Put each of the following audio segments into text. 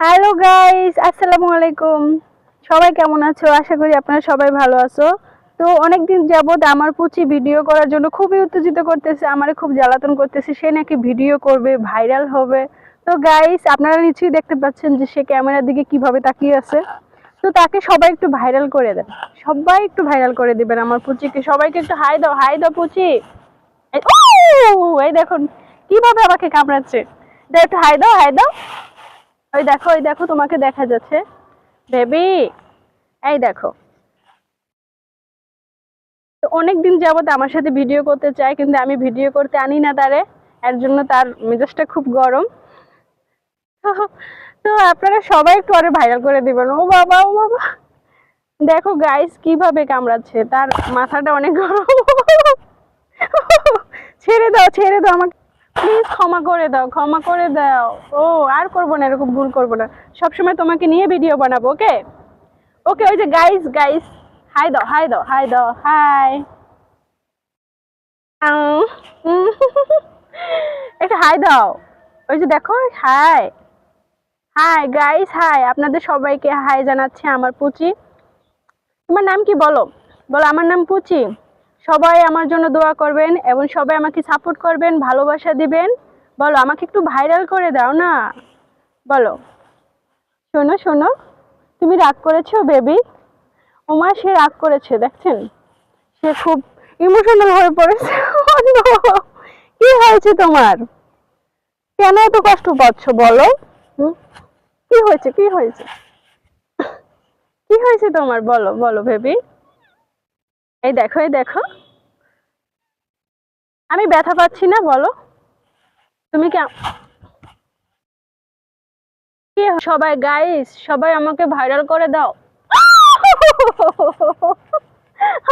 Hello guys আসসালামু আলাইকুম সবাই কেমন আছো? আশা করি আপনারা সবাই ভালো আছো। তো অনেকদিন যাবত আমার পুচি ভিডিও করার জন্য খুবই উত্তেজিত করতেছে, আমারে খুব জ্বালাতন করতেছে, সে নাকি ভিডিও করবে ভাইরাল হবে। তো গাইস আপনারা নিশ্চয়ই দেখতে পাচ্ছেন যে সে ক্যামেরার দিকে কীভাবে তাকিয়ে আছে। তো তাকে সবাই একটু ভাইরাল করে দেন। সবাই একটু ভাইরাল করে দিবেন আমার পুচিকে। সবাইকে একটু হাই দাও হাই দাও পুচি। এই দেখুন, কীভাবে আমাকে কামড়াচ্ছে। একটু হাই দাও হাই দাও। ওই দেখো ওই দেখো, তোমাকে দেখা যাচ্ছে। বেবি, এই দেখো। তো অনেক দিন যাবত আমার সাথে ভিডিও করতে চায়, কিন্তু আমি ভিডিও করতে আনি না তারে। এর জন্য তার মেজাজটা খুব গরম। তো তো আপনারা সবাই একটু আরে ভাইরাল করে দিবেন। ও বাবা ও বাবা। দেখো গাইস কীভাবে কামড়াচ্ছে। তার মাথাটা অনেক গরম। ছেড়ে দাও ছেড়ে দাও আমাকে। প্লিজ ক্ষমা করে দাও, ক্ষমা করে দাও। ও, আর করব না, এরকম ভুল করব না। সবসময় তোমাকে নিয়ে ভিডিও বানাবো ওকে ওকে ওই যে গাইস গাইস হাই দাও হাই দাও হাই দাও হাই একটু হাই দাও। ওই যে দেখো হাই হাই গাইস হাই আপনাদের সবাইকে হাই জানাচ্ছে, আমার পুচি। তোমার নাম কি বলো? বলো, আমার নাম পুচি। সবাই আমার জন্য দোয়া করবেন এবং সবাই আমাকে সাপোর্ট করবেন, ভালোবাসা দিবেন। বলো, আমাকে একটু ভাইরাল করে দাও না। বলো। শোনো শোনো। তুমি রাগ করেছ বেবি ওমা, সে রাগ করেছে, দেখছেন? সে খুব ইমোশনাল হয়ে পড়েছে। Oh কি হয়েছে তোমার? কেন এত কষ্ট পাচ্ছ, বলো? কি হয়েছে কি হয়েছে? কি হয়েছে তোমার? বলো বলো বেবি এই দেখো এই দেখো। আমি ব্যথা পাচ্ছি না, বলো। তুমি কি সবাই গাইস সবাই আমাকে ভাইরাল করে দাও।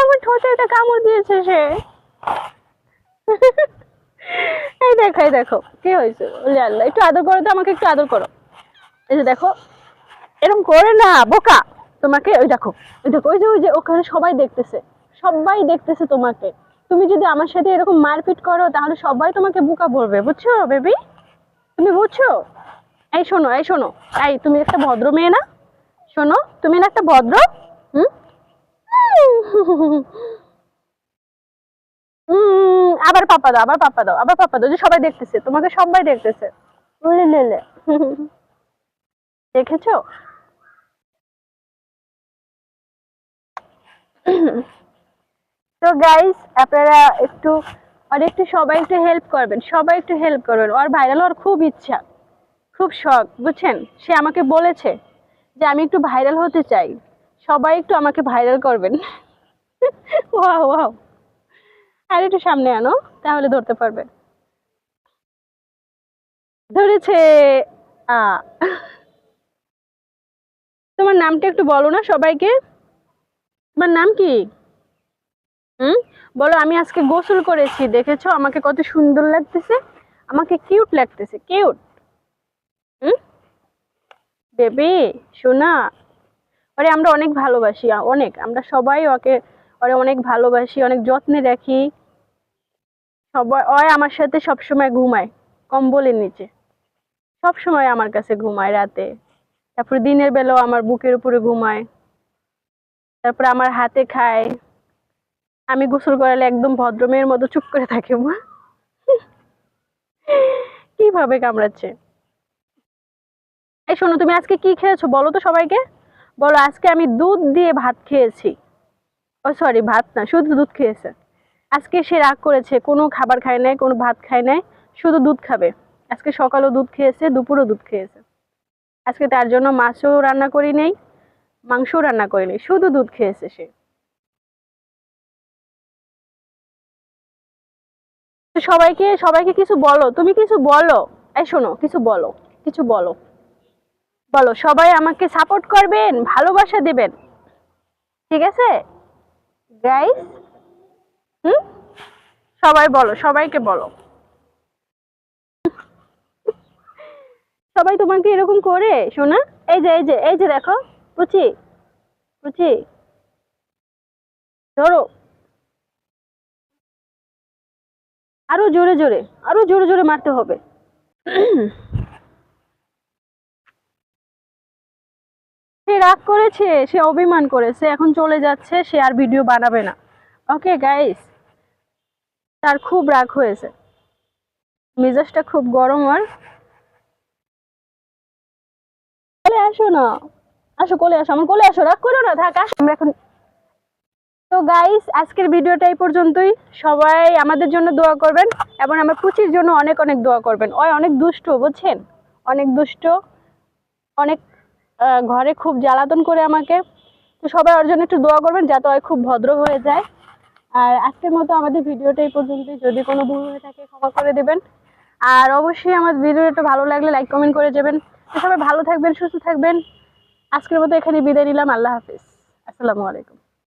আমার ঠোঁটে একটা কামড় দিয়েছে সে। এই দেখো এই দেখো, কি হয়েছে? ওলে আল্লাহ, একটু আদর করো তো, আমাকে একটু আদর করো। এই যে দেখো এরকম করে না, বোকা। তোমাকে, ওই দেখো ওই দেখো, ওই যে ওই যে, ওখানে সবাই দেখতেছে। সবাই দেখতেছে তোমাকে। তুমি যদি আমার সাথে এরকম মারপিট করো, তাহলে সবাই তোমাকে বুকা বলবে, বুঝছ বেবি? তুমি বুঝছ? এই শোনো এই শোনো। এই, তুমি একটা ভদ্র মেয়ে না? শোনো, তুমি না একটা ভদ্র? আবার পাপা দাও, আবার পাপা দাও, আবার পাপা দাও, যে সবাই দেখতেছে, তোমাকে সবাই দেখতেছে। দেখেছ? তো গাইস আপনারা একটু আর একটু সবাই একটু হেল্প করবেন সবাই একটু হেল্প করবেন ওর ভাইরাল হওয়ার খুব ইচ্ছা, খুব শখ, বুঝছেন? সে আমাকে বলেছে যে, আমি একটু ভাইরাল হতে চাই। সবাই একটু আমাকে ভাইরাল করবেন। ওয়াও ওয়াও আর একটু সামনে আনো, তাহলে ধরতে পারবে। ধরেছে, আ, তোমার নামটা একটু বলো না সবাইকে। তোমার নাম কি? হুম? বলো, আমি আজকে গোসল করেছি, দেখেছ? আমাকে কত সুন্দর লাগতেছে। আমাকে কিউট লাগতেছে, কিউট। হুম? বেবি, সোনা। ওরে, আমরা অনেক ভালোবাসি, অনেক। আমরা সবাই ওকে, ওরে, অনেক ভালোবাসি, অনেক যত্নে রাখি। সবাই, ওই আমার সাথে সবসময় ঘুমায়, কম্বলের নিচে। সব সময় আমার কাছে ঘুমায় রাতে। তারপরে দিনের বেলাও আমার বুকের উপরে ঘুমায়। তারপরে আমার হাতে খায়। আমি গোসল করালে একদম ভদ্র মেয়ের মতো চুপ করে থাকে, মা। কীভাবে কামড়াচ্ছে? এই শোনো, তুমি আজকে কি খেয়েছো বলো তো সবাইকে। বলো, আজকে আমি দুধ দিয়ে ভাত খেয়েছি। ও সরি ভাত না, শুধু দুধ খেয়েছে। আজকে সে রাগ করেছে, কোনো খাবার খায় নাই, কোনো ভাত খায় নাই, শুধু দুধ খাবে। আজকে সকালও দুধ খেয়েছে, দুপুরও দুধ খেয়েছে। আজকে তার জন্য মাছও রান্না করি নেই, মাংসও রান্না করি নেই, শুধু দুধ খেয়েছে সে। সবাইকে সবাইকে কিছু বলো। তুমি কিছু বলো। এই শোনো, কিছু বলো কিছু বলো। বলো, সবাই আমাকে সাপোর্ট করবেন, ভালোবাসা দেবেন। ঠিক আছে? গাইস হুম? সবাই বলো, সবাইকে বলো। সবাই তোমাকে এরকম করে, শোনা? এই যে এই যে এই যে দেখো, পুচি পুচি। ধরো। আরও জোরে জোরে, আরও জোরে জোরে মারতে হবে। সে রাগ করেছে, সে অভিমান করেছে, এখন চলে যাচ্ছে, সে আর ভিডিও বানাবে না। ওকে গাইস তার খুব রাগ হয়েছে। মেজাজটা খুব গরম আর। কোলে আসো না। আসো, কোলে আসো, আমার কোলে আসো, রাগ করো না, থাক, আসো। আমরা এখন তো গাইস আজকের ভিডিওটা এই পর্যন্তই। সবাই আমাদের জন্য দোয়া করবেন এবং আমার পুচির জন্য অনেক অনেক দোয়া করবেন। ওই অনেক দুষ্ট, বুঝছেন? অনেক দুষ্ট, অনেক ঘরে খুব জ্বালাতন করে আমাকে। তো সবাই ওর জন্য একটু দোয়া করবেন যাতে ওই খুব ভদ্র হয়ে যায়। আর আজকের মতো আমাদের ভিডিওটা এই পর্যন্তই। যদি কোনো ভুল হয়ে থাকে, ক্ষমা করে দেবেন। আর অবশ্যই আমার ভিডিওটা ভালো লাগলে লাইক কমেন্ট করে যাবেন সবাই ভালো থাকবেন, সুস্থ থাকবেন। আজকের মতো এখানে বিদায় নিলাম। আল্লাহ হাফিজ। আসসালামু আলাইকুম।